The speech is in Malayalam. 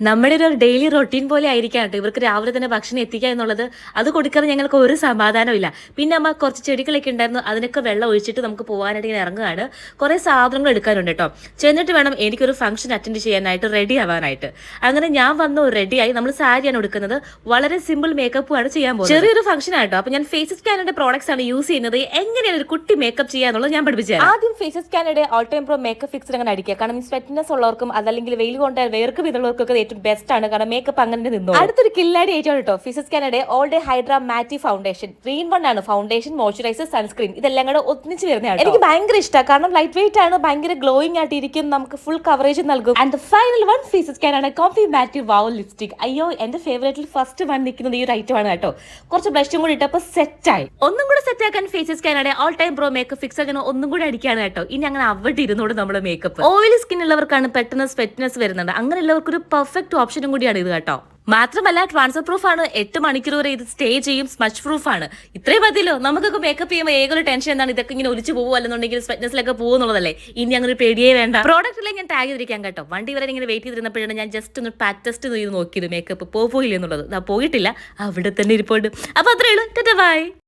നമ്മുടെ ഒരു ഡെയിലി റൊട്ടീൻ പോലെ ആയിരിക്കാം കേട്ടോ. ഇവർക്ക് രാവിലെ തന്നെ ഭക്ഷണം എത്തിക്കുക എന്നുള്ളത്. അത് കൊടുക്കാതെ ഞങ്ങൾക്ക് ഒരു സമാധാനമില്ല പിന്നെ അമ്മ കുറച്ച് ചെടികളൊക്കെ ഉണ്ടായിരുന്നു. അതിനൊക്കെ വെള്ളം ഒഴിച്ചിട്ട് നമുക്ക് പോകാനായിട്ട് ഇങ്ങനെ ഇറങ്ങുകയാണ്. കുറേ സാധനങ്ങൾ എടുക്കാനുണ്ട് കേട്ടോ. ചെന്നിട്ട് വേണം എനിക്കൊരു ഫംഗ്ഷൻ അറ്റൻഡ് ചെയ്യാനായിട്ട് റെഡി ആവാനായിട്ട്. അങ്ങനെ ഞാൻ വന്നു റെഡിയായി നമ്മൾ സാരിയാണ് എടുക്കുന്നത് വളരെ സിമ്പിൾ മേക്കപ്പ് ആണ് ചെയ്യാൻ പോകുന്നത്. ചെറിയൊരു ഫംഗ്ഷൻ ആട്ടോ അപ്പൊ ഞാൻ ഫേസ് സ്കാനയുടെ പ്രോഡക്ട്സ് ആണ് യൂസ് ചെയ്യുന്നത്. എങ്ങനെയാണ് ഒരു കുട്ടി മേക്കപ്പ് ചെയ്യാന്നുള്ളത് ഞാൻ പഠിപ്പിച്ചത് ആദ്യം face സ്കാനയുടെ all time pro makeup fixer അങ്ങനെ അടിക്കുക. കാരണം സ്വെറ്റ്നെസ് ഉള്ളവർക്കും അതല്ലെങ്കിൽ വെയിൽ കൊണ്ടാൽ വേർക്കും ഇതുള്ളവർക്കൊക്കെ ഏറ്റവും ബെസ്റ്റ് ആണ്. കാരണം മേക്കപ്പ് അങ്ങനെ നിന്നു അടുത്തൊരു കില്ലാടി ഏറ്റവും കേട്ടോ Faces Canada all day hydra matte foundation green in one ആണ്. ഫൗണ്ടേഷൻ മോയ്സ്ചറൈസർ സൺസ്ക്രീൻ ഇതെല്ലാം കൂടെ ഒന്നിച്ച് വരുന്നതാണ് എനിക്ക് ഭയങ്കര ഇഷ്ടമാണ് കാരണം ലൈറ്റ് വെയിറ്റ് ആണ്. ഭയങ്കര ഗ്ലോയിങ് ആയിട്ട് ഇരിക്കും നമുക്ക് ഫുൾ കവറേജ് നൽകും. ആൻഡ് ഫൈനൽ വൺ ഫീസസ് കാനാണ് കോഫി മാറ്റി വാവ് ലിപ്സ്റ്റിക് അയ്യോ എന്റെ ഫേവറേറ്റിൽ ഫസ്റ്റ് വൺ നിൽക്കുന്നത് ഈ ഒരു ഐറ്റം ആണ് കേട്ടോ കുറച്ച് ബ്ലഷും കൂടി ഇട്ടപ്പോൾ സെറ്റ് ആയി. ഒന്നും കൂടെ സെറ്റ് ആക്കാൻ faces കാനാണ് all time pro makeup fix ആക്കാൻ ഒന്നും കൂടെ അടിക്കാണ് കേട്ടോ ഇനി അങ്ങനെ അവിടെ ഇരുന്നോട് നമ്മുടെ മേക്കപ്പ് ഓയിൽ സ്കിൻ ഉള്ളവർക്കാണ് പെട്ടെന്ന് സ്വെറ്റ്നെസ് വരുന്നത്. അങ്ങനെയുള്ളവർക്ക് ഒരു പെർഫെക്റ്റ് ഓപ്ഷനും കൂടിയാണ് ഇത് കേട്ടോ. മാത്രമല്ല ട്രാൻസ്ഫർ പ്രൂഫ് ആണ്. എട്ട് മണിക്കൂർ വരെ ഇത് സ്റ്റേ ചെയ്യും. സ്മച്ച് പ്രൂഫ് ആണ്. ഇത്രയും മതിയല്ലോ. നമുക്കൊക്കെ മേക്കപ്പ് ചെയ്യുമ്പോൾ ഏക ഒരു ടെൻഷൻ എന്താണ്? ഇതൊക്കെ ഇങ്ങനെ ഒലിച്ചു പോകുമല്ലെന്നുണ്ടെങ്കിൽ സ്വെറ്റ്നെസ്സിലൊക്കെ പോകുന്നുള്ളതല്ലേ ഇനി അങ്ങനെ ഒരു പേടിയേ വേണ്ട. പ്രോഡക്റ്റിലെ ഞാൻ ടാഗ് ചെയ്തിരിക്കാൻ കേട്ടോ. വണ്ടി വരെ ഇങ്ങനെ വെയിറ്റ് ചെയ്തിരുന്നപ്പോഴാണ് ഞാൻ ജസ്റ്റ് ഒന്ന് പാറ്റ് ടെസ്റ്റ് ചെയ്ത് നോക്കിയത് മേക്കപ്പ് പോയില്ല എന്നുള്ളത്. പോയിട്ടില്ല. അവിടെ തന്നെ ഇരിപ്പോണ്ട്. അപ്പൊ അത്രേ ഉള്ളൂ. ബൈ